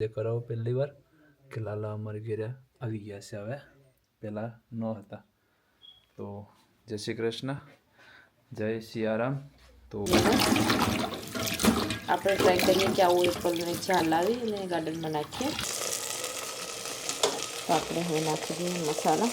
જે કરાવો પહેલી વાર કે લાલા અમારી ઘેરે આવી ગયા છે હવે પહેલાં ન હતા તો જય શ્રી કૃષ્ણ જય સિયારામ તો આપણે ટ્રાય કરીએ કે આવું એપલને ચાલ લાવી અને ગાર્ડનમાં નાખીએ તો આપણે હવે નાખી દઈએ મસાલા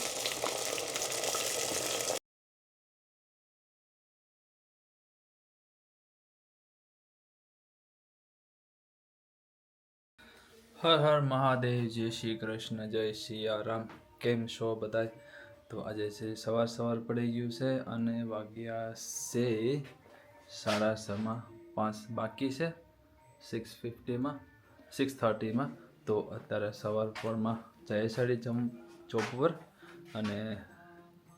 હર હર મહાદેવ, જય શ્રી કૃષ્ણ, જય સિયારામ કેમ છો બધા તો આજે છે, સવાર સવાર પડી ગયું છે અને વાગ્યા છે સાડા છમાં પાંચ બાકી છે સિક્સ ફિફ્ટીમાં સિક્સ થર્ટીમાં તો અત્યારે સવાર પરમાં જય સાડી જમ ચોપ પર અને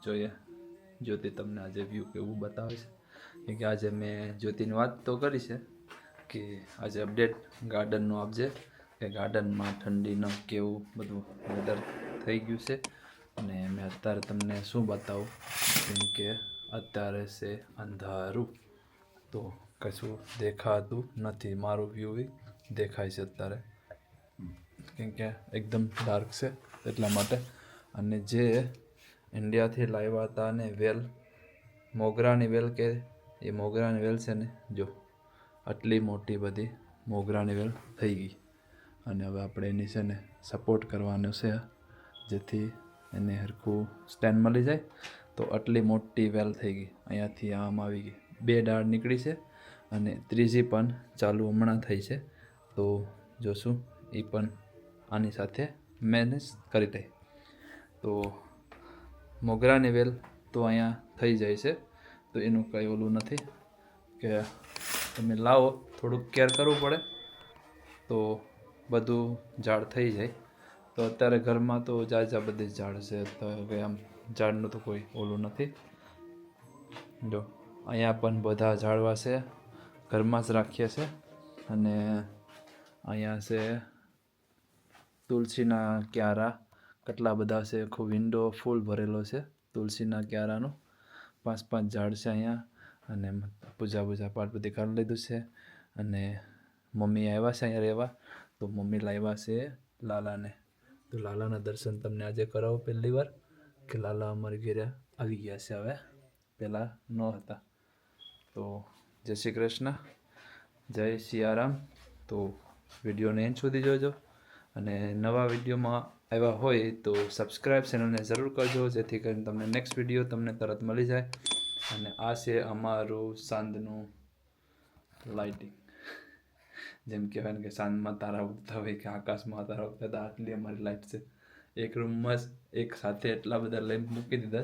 જોઈએ જ્યોતિ તમને આજે વ્યૂ કેવું બતાવે છે. કે આજે મેં જ્યોતિની વાત તો કરી છે કે આજે અપડેટ ગાર્ડનનું આપજે કે ગાર્ડનમાં ઠંડીનો કેવું, બધું વેધર થઈ ગયું છે. અને મેં અત્યારે તમને શું બતાવું? કેમ કે અત્યારે છે અંધારું. તો કશું દેખાતું નથી મારું વ્યૂ દેખાય છે અત્યારે. કેમ કે એકદમ ડાર્ક છે એટલા માટે. અને જે ઇન્ડિયાથી લાવ્યા હતા ને વેલ, મોગરાની વેલ કે એ મોગરાની વેલ છે ને, જો, આટલી મોટી બધી મોગરાની વેલ થઈ ગઈ. અને હવે આપણે એની છે ને સપોર્ટ કરવાનો છે, જેથી એને હરખું સ્ટેન્ડ મળી જાય. તો આટલી મોટી વેલ થઈ ગઈ. અહીંયાથી આમ આવી ગઈ. બે ડાળ નીકળી છે અને ત્રીજી પણ ચાલુ હમણાં થઈ છે. તો જોશું એ પણ આની સાથે મેનેજ કરી દે. તો મોગરાની વેલ તો અહીંયા થઈ જાય છે. તો એનું કંઈ ઓલું નથી કે તમે લાવો, થોડુંક કેર કરવું પડે. તો બધું ઝાડ થઈ જાય. તો અત્યારે ઘરમાં તો જાજા બધી ઝાડ છે. તો કે આમ ઝાડનું તો કોઈ ઓલું નથી. જો, અહીંયા પણ બધા ઝાડવા છે. ઘરમાં જ રાખીએ છે. અને અહીંયા છે તુલસીના ક્યારા. કેટલા બધા છે. આખો વિન્ડો ફૂલ ભરેલો છે તુલસીના ક્યારાનો. પાંચ પાંચ ઝાડ છે અહીંયા. અને પૂજા પૂજા પાઠ બધી કરી લીધું છે. અને મમ્મી આવ્યા છે અહીંયા રહેવા. તો મમ્મી લાવ્યા છે લાલાને. તો લાલાના દર્શન તમને આજે કરાવો પહેલી વાર કે લાલા અમારી ઘેરે આવી ગયા છે હવે. પહેલાં ન હતા. તો જય શ્રી કૃષ્ણ, જય સિયારામ તો વિડીયોને એન્ડ સુધી જોજો. અને નવા વિડીયોમાં આવ્યા હોય તો સબસ્ક્રાઈબ ચેનલને જરૂર કરજો, જેથી કરીને તમને નેક્સ્ટ વીડિયો તમને તરત મળી જાય. અને આ છે અમારું સાંજનું લાઇટિંગ જેમ કહેવાય ને કે સાંજમાં તારા ઉગતા હોય કે આકાશમાં તારા ઉગતા હતા આટલી અમારી લાઈટ છે. એક રૂમમાં જ એક સાથે એટલા બધા લેમ્પ મૂકી દીધા.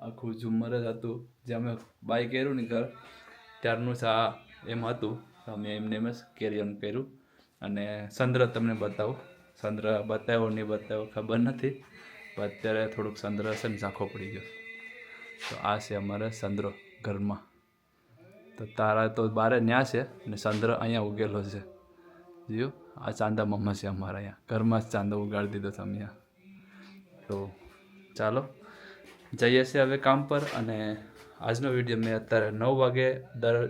આખું ઝુમ્મર જ હતું. જે અમે બાય કર્યું ને ઘર, ત્યારનું જ આ એમ હતું. અમે એમને એમ જ કેરી ઓન કર્યું. અને સંદ્ર તમને બતાવું. સંદ્ર બતાવ્યો નહીં બતાવ્યો ખબર નથી. પણ અત્યારે થોડુંક સંદ્ર છે ને ઝાંખો પડી ગયો. તો આ છે અમારા સંદ્રો ઘરમાં. તો તારા તો બારે ન્યા છે ને ચંદ્ર અહીંયા ઉગેલો છે. જીઓ આ ચાંદા મમ્મા છે અમારા અહીંયા. ઘરમાં જ ચાંદો ઉગાડી દીધો તમે અહીંયા. તો ચાલો, જઈએ છીએ હવે કામ પર અને આજનો વીડિયો મેં અત્યારે નવ વાગે, દર,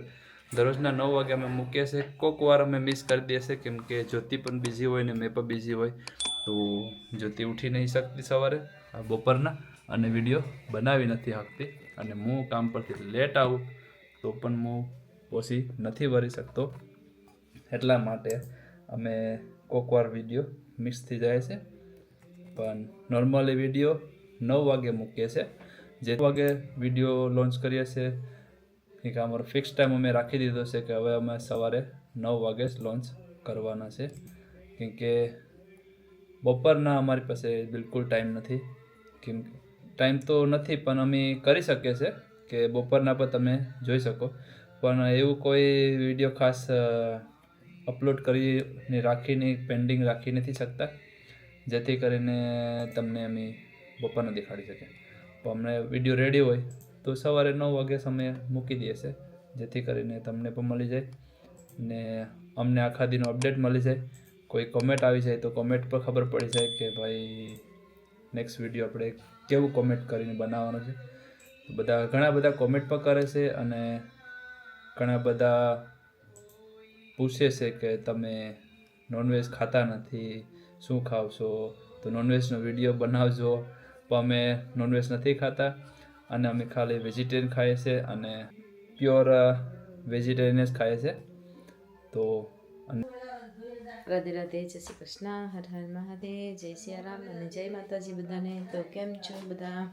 દરરોજના નવ વાગે અમે મૂકીએ છીએ. કોઈક વાર અમે મિસ કરી દઈએ છીએ, કેમ કે જ્યોતિ પણ બિઝી હોય ને મેં પણ બિઝી હોય. તો જ્યોતિ ઉઠી નહીં શકતી સવારે બપોરના. અને વીડિયો બનાવી નથી શકતી. અને હું કામ પરથી લેટ આવું. તો પણ હું પોસી નથી ભરી શકતો. એટલા માટે અમે કોકવાર વીડિયો મિસ થઈ જાય છે. પણ નોર્મલી વીડિયો નવ વાગે મૂકીએ છીએ જે વાગે વીડિયો લોન્ચ કરીએ છીએ કે અમારો ફિક્સ ટાઈમ અમે રાખી દીધો છે કે હવે અમે સવારે નવ વાગે જ લોન્ચ કરવાના છે. કેમ કે બપોરના અમારી પાસે બિલકુલ ટાઈમ નથી. કેમ ટાઈમ તો નથી, પણ અમે કરી શકીએ છીએ કે બપોરના પર તમે જોઈ શકો. પણ એવું કોઈ વીડિયો ખાસ અપલોડ કરીને રાખીને, પેન્ડિંગ રાખી નથી શકતા. જેથી કરીને તમને અમે બપોરનો દેખાડી શકીએ. તો અમને વીડિયો રેડી હોય તો સવારે નવ વાગે સમયે મૂકી દઈએ છે જેથી કરીને તમને પણ મળી જાય ને અમને આખા દિનનો અપડેટ મળી જાય. કોઈ કોમેન્ટ આવી જાય તો કોમેન્ટ પર ખબર પડી જાય કે ભાઈ નેક્સ્ટ વીડિયો આપણે કેવું કોમેન્ટ કરીને બનાવવાનો છે. બધા ઘણા બધા કોમેન્ટ પણ કરે છે અને ઘણા બધા પૂછે છે કે તમે નોનવેજ ખાતા નથી, શું ખાવ છો તો નોનવેજનો વીડિયો બનાવજો. પણ અમે નોનવેજ નથી ખાતા અને અમે ખાલી વેજીટેરિયન ખાઈએ છીએ અને પ્યોર વેજીટેરિયન જ ખાઈએ છીએ તો રાધે રાધે, જય શ્રી કૃષ્ણ. હર હર મહાદેવ, જય સિયારામ અને જય માતાજી બધાને. તો કેમ છો બધા?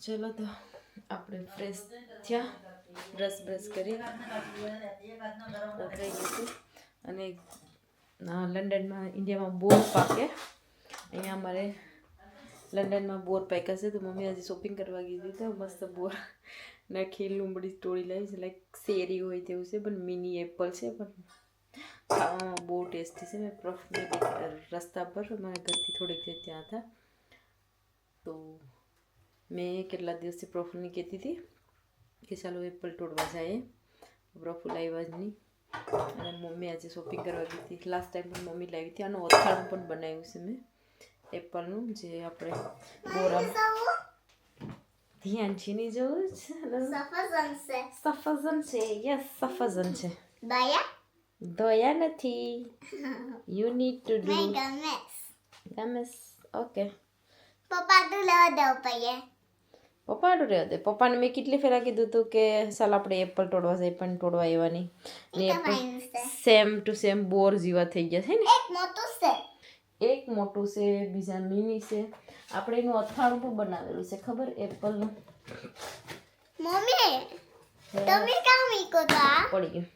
ચલો તો આપણે ફ્રેશ થયા. બ્રશ બ્રશ કરી. થઈ ગયું અને લંડનમાં, ઇન્ડિયામાં બોર પાકે. અહીંયા અમારે લંડનમાં બોર પાક્યા છે. તો મમ્મી આજે શોપિંગ કરવા ગઈ હતી તો મસ્ત બોર નાખી લુંબડી તોડી લાવી છે. લાઈક શેરી હોય તેવું છે, પણ મિની એપલ છે. પણ ખાવામાં બહુ ટેસ્ટી છે. મેં પ્રફ રસ્તા પર. મારા ઘરથી થોડીક ત્યાં હતા. તો મેં કેટલા દિવસથી પ્રફુલની કહેતી હતી કે ચાલો એપલ તોડવા જાય પ્રફુલ આવ્યા જ નહીં અને મમ્મી આજે શોપિંગ કરવા ગઈ હતી લાસ્ટ ટાઈમ પણ મમ્મી લાવી હતી આનું અથાણું પણ બનાવ્યું છે મેં એપલનું જે આપણે બોરમ ધ્યાન છીની જવું છે સફરજન છે સફરજન છે યસ સફરજન છે દયા દયા નથી you need to do games games ગમે ઓકે પપ્પા તો લેવા દઉં પૈયે પપ્પાનું રહેવા દે પપ્પાને મેં કેટલી ફેરા કીધું હતું કે ચાલ આપણે એપલ તોડવા જઈએ પણ તોડવા આવવાની ને એપલ સેમ ટુ સેમ બોર જેવા થઈ ગયા છે ને. એક મોટું છે. એક મોટું છે બીજા મિની છે. આપણે એનું અથાણું પણ બનાવેલું છે ખબર? એપલનું મમ્મી તમે કામ ઈકો પડી ગયું.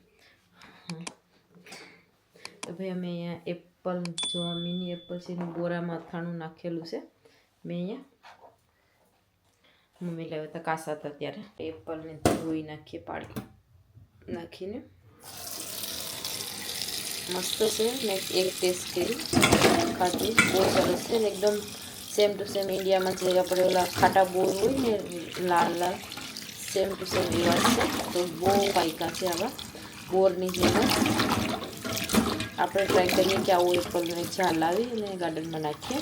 તો ભાઈ અમે અહીંયા એપલ જો મિની એપલ છે એનું બોરામાં અથાણું નાખેલું છે. મેં અહીંયા મમ્મી લાવ્યા હતા કાસા હતા ત્યારે. એપલને ધોઈ નાખીએ, પાડી નાખીને. મસ્ત છે, મેં એક ટેસ્ટ કરી. ખાધી, બહુ સરસ છે ને એકદમ સેમ ટુ સેમ ઇન્ડિયામાં જે આપણે ઓલા ખાટા બોર હોય ને, લાલ લાલ સેમ ટુ સેમ એવા છે. તો બહુ પાયકા છે આવા બોરની જેમ આપણે ટ્રાય કરીએ કે આવું એપલને ચા લાવી અને ગાર્ડનમાં નાખીએ.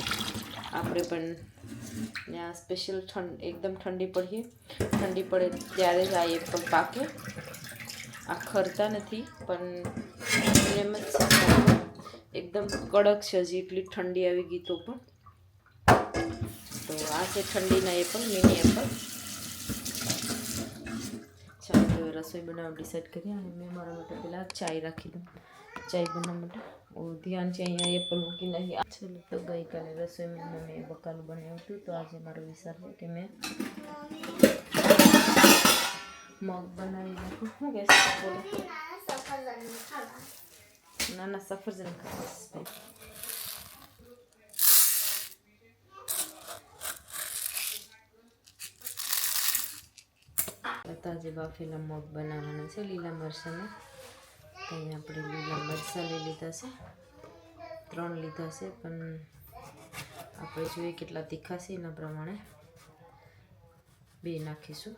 આપણે પણ ત્યાં સ્પેશિયલ ઠંડ એકદમ ઠંડી પડીએ ઠંડી પડે ત્યારે જ આ એપલ પાકે આ ખરતા નથી, પણ એમ જ એકદમ કડક છે હજી, એટલી ઠંડી આવી ગઈ તો પણ. તો આ છે ઠંડીના એપલ મિની એપલ ચાલો રસોઈ બનાવવા ડિસાઈડ કરીએ અને મેં મારા માટે પહેલાં ચાય રાખી દઉં. ચાય બનાવવા માટે. ધ્યાન છે અહીંયા એપલ મૂકી નહીં ચલો તો ગઈકાલે રસોઈમાં મેં બકાલું બનાવ્યું હતું તો આજે મારો વિચાર છે કે મેં મગ બનાવી નાખું. શું કહેશ બોલો. ખાવા ના ના સફરજન ભાઈ. તાજે બાફેલા મગ બનાવવાના છે લીલા મરચાંના. તો અહીંયા આપણે લીલા મરચાં લઈ લીધા છે. ત્રણ લીધા છે, પણ આપણે જોઈએ કેટલા તીખા છે એના પ્રમાણે. બે નાખીશું.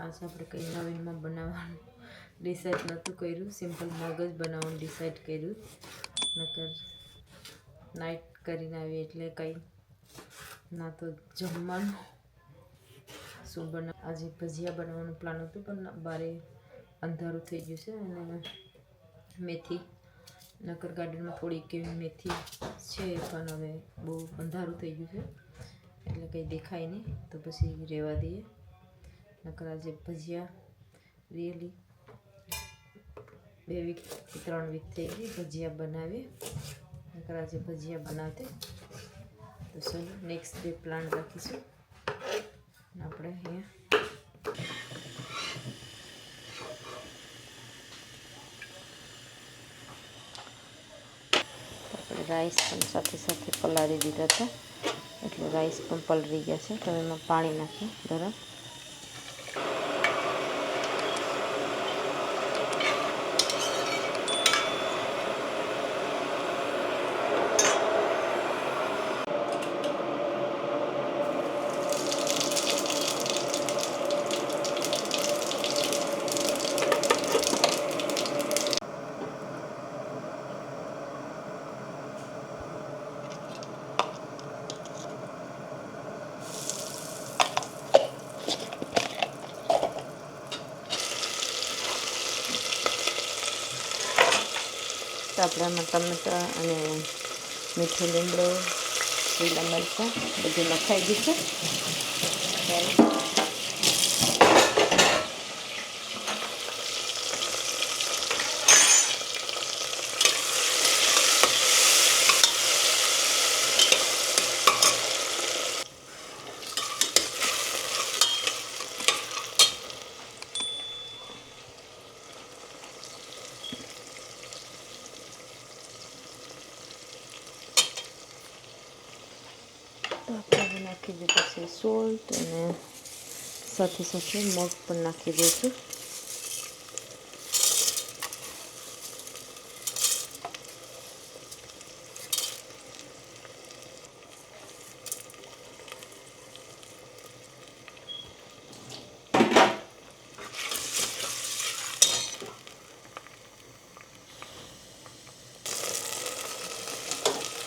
આજે આપણે કંઈ નવીનમાં બનાવવાનું ડિસાઇડ નહોતું કર્યું. સિમ્પલ મગજ બનાવવાનું ડિસાઇડ કર્યું. નકર નાઇટ કરીને આવી એટલે કંઈ ના તો જમવાનું. શું બના આજે ભજીયા બનાવવાનું પ્લાન હતું, પણ બારે અંધારું થઈ ગયું છે અને મેથી, નકર ગાર્ડનમાં થોડીક એવી મેથી છે, પણ હવે બહુ અંધારું થઈ ગયું છે, એટલે કંઈ દેખાય નહીં, તો પછી રહેવા દઈએ. નકર આજે ભજીયા રિયલી બે વીક કે ત્રણ વીક થઈ ગઈ ભજીયા બનાવીએ નકર આજે ભજીયા બનાવતી. તો ચાલો નેક્સ્ટ ડે પ્લાન રાખીશું. આપણે અહીંયા રાઈસ પણ સાથે સાથે પલાળી દીધા હતા. એટલે રાઈસ પણ પલળી ગયા છે. તો એમાં પાણી નાખીએ, ગરમ. તો આપણે ટમેટા અને મીઠો લીમડો લીલા મરચાં બધું નખાઈ દીધું. ત્યારે તો આપણે હવે નાખી દીધું છે સોલ્ટ અને સાથે સાથે મગ પણ નાખી દઉં છું.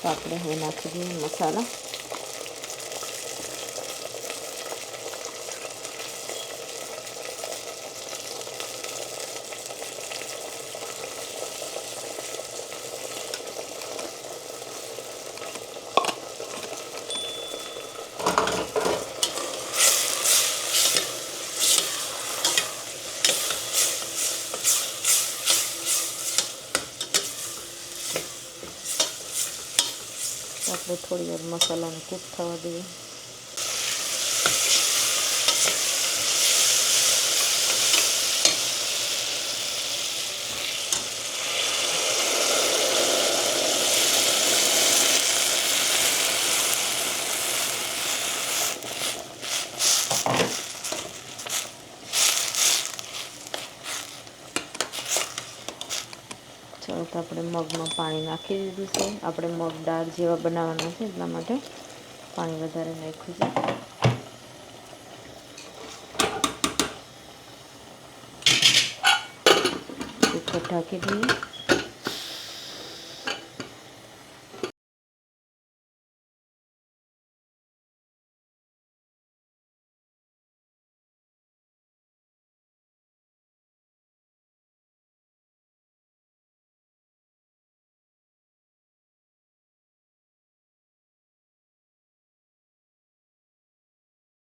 આપણે હવે નાખી દઈએ મસાલા. આપણે થોડી વાર મસાલાને કૂક થવા દઈએ. ચાલો આપણે મગમાં પાણી નાખી દીધું છે. આપણે મગ દાળ જેવા બનાવવાના છે એટલા માટે પાણી વધારે નાખ્યું છે. કુકર ઢાંકી દઈએ.